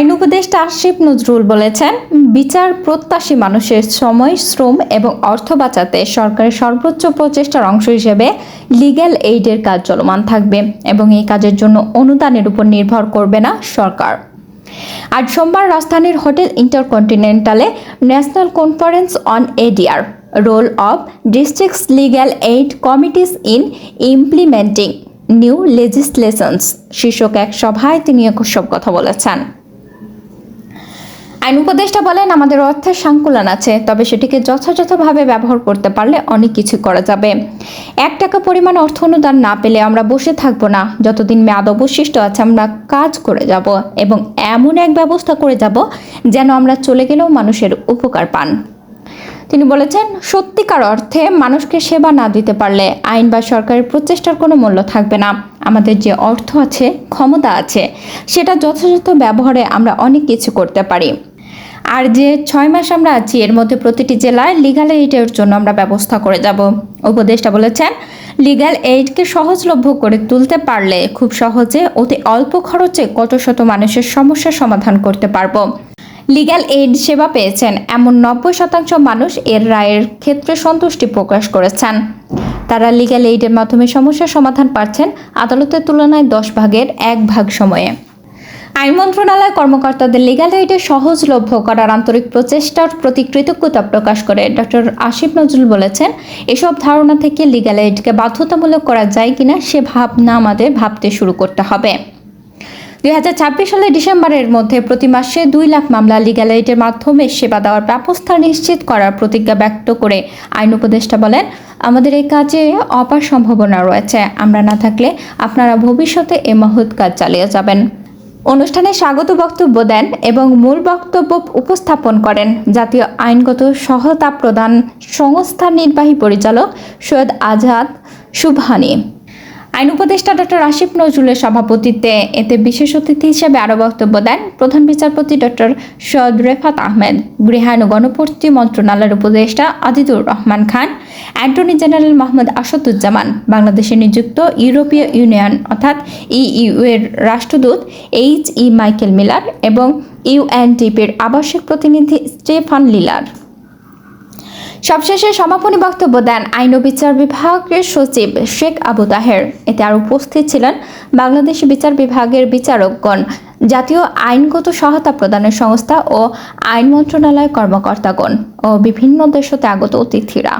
আইন উপদেষ্টা আশিফ নজরুল বলেছেন, বিচার প্রত্যাশী মানুষের সময়, শ্রম এবং অর্থ বাঁচাতে সরকারের সর্বোচ্চ প্রচেষ্টার অংশ হিসেবে লিগ্যাল এইডের কাজ চলমান থাকবে এবং এই কাজের জন্য অনুদানের উপর নির্ভর করবে না সরকার। আজ সোমবার রাজধানীর hotel ইন্টারকন্টিনেন্টালে national conference on ADR, role of districts legal aid committees in implementing new legislations, শীর্ষক এক সভায় তিনি এসব কথা বলেছেন। আইন উপদেষ্টা বলেন, আমাদের অর্থের সংকুলন আছে, তবে সেটিকে যথাযথভাবে ব্যবহার করতে পারলে অনেক কিছু করা যাবে। এক টাকা পরিমাণ অর্থ অনুদান না পেলে আমরা বসে থাকব না। যতদিন মেয়াদ অবশিষ্ট আছে, আমরা কাজ করে যাব এবং এমন এক ব্যবস্থা করে যাব যেন আমরা চলে গেলেও মানুষের উপকার পান। তিনি বলেছেন, সত্যিকার অর্থে মানুষকে সেবা না দিতে পারলে আইন বা সরকারের প্রচেষ্টার কোনো মূল্য থাকবে না। আমাদের যে অর্থ আছে, ক্ষমতা আছে, সেটা যথাযথ ব্যবহারে আমরা অনেক কিছু করতে পারি। আর যে ছয় মাস আমরা আছি, এর মধ্যে প্রতিটি জেলায় লিগাল এইডের জন্য আমরা ব্যবস্থা করে যাব। উপদেষ্টা বলেছেন লিগ্যাল এইডকে সহজলভ্য করে তুলতে পারলে খুব সহজে অতি অল্প খরচে কত শত মানুষের সমস্যার সমাধান করতে পারব। লিগ্যাল এইড সেবা পেয়েছেন এমন নব্বই শতাংশ মানুষ এর রায়ের ক্ষেত্রে সন্তুষ্টি প্রকাশ করেছেন। তারা লিগ্যাল এইডের মাধ্যমে সমস্যার সমাধান পাচ্ছেন আদালতের তুলনায় দশ ভাগের এক ভাগ সময়ে। আইন মন্ত্রণালয় কর্মকর্তাদের লিগ্যাল এইডে সহজলভ্য করার আন্তরিক প্রচেষ্টার প্রতি কৃতজ্ঞতা প্রকাশ করে ডক্টর আসিফ নজরুল বলেছেন, এসব ধারণা থেকে লিগ্যাল এইডকে বাধ্যতামূলক করা যায় কিনা সে ভাবনা আমাদের ভাবতে শুরু করতে হবে। দুই হাজার ছাব্বিশ সালের ডিসেম্বরের মধ্যে প্রতি মাসে দুই লাখ মামলা লিগ্যাল এইডের মাধ্যমে সেবা দেওয়ার ব্যবস্থা নিশ্চিত করার প্রতিজ্ঞা ব্যক্ত করে আইন উপদেষ্টা বলেন, আমাদের এই কাজে অপার সম্ভাবনা রয়েছে। আমরা না থাকলে আপনারা ভবিষ্যতে এ মহৎ কাজ চালিয়ে যাবেন। অনুষ্ঠানে স্বাগত বক্তব্য দেন এবং মূল বক্তব্য উপস্থাপন করেন জাতীয় আইনগত সহায়তা প্রদান সংস্থার নির্বাহী পরিচালক সৈয়দ আজাদ সুবহানি। আইন উপদেষ্টা ডক্টর আসিফ নজরুলের সভাপতিত্বে এতে বিশেষ অতিথি হিসেবে আরও বক্তব্য দেন প্রধান বিচারপতি ডক্টর সৈয়দ রেফাত আহমেদ গৃহায়ন ও গণপূর্তি মন্ত্রণালয়ের উপদেষ্টা আজিদুর রহমান খান, অ্যাটর্নি জেনারেল মোহাম্মদ আসাদুজ্জামান, বাংলাদেশে নিযুক্ত ইউরোপীয় ইউনিয়ন অর্থাৎ ইইউ এর রাষ্ট্রদূত এইচ ই মাইকেল মিলার এবং ইউএনডিপির আবাসিক প্রতিনিধি স্টেফান লিলার। সবশেষে সমাপনী বক্তব্য দেন আইন ও বিচার বিভাগের সচিব শেখ আবু তাহের। এতে আর উপস্থিত ছিলেন বাংলাদেশ বিচার বিভাগের বিচারকগণ, জাতীয় আইনগত সহায়তা প্রদানের সংস্থা ও আইন মন্ত্রণালয় কর্মকর্তাগণ ও বিভিন্ন দেশ হতে আগত অতিথিরা।